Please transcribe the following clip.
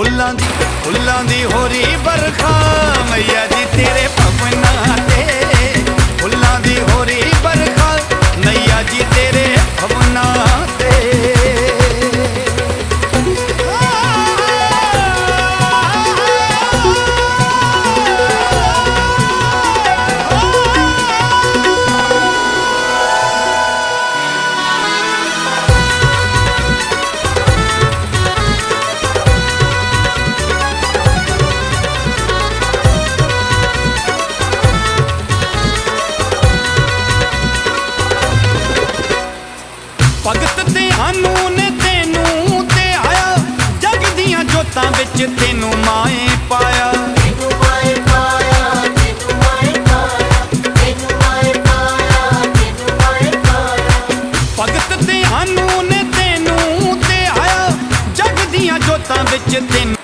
ਫੁੱਲਾਂ ਦੀ ਫੁੱਲਾਂ ਦੀ ਹੋਰੀ ਬਰਖਾ ਮਈਆ ਵਿੱਚ ਤੈਨੂੰ ਮਾਏ ਪਾਇਆ। ਭਗਤ ਧਿਆਨ ਨੂੰ ਨੇ ਤੈਨੂੰ ਤੇ ਆਇਆ। ਜਗ ਦੀਆਂ ਜੋਤਾਂ ਵਿੱਚ ਤੈਨੂੰ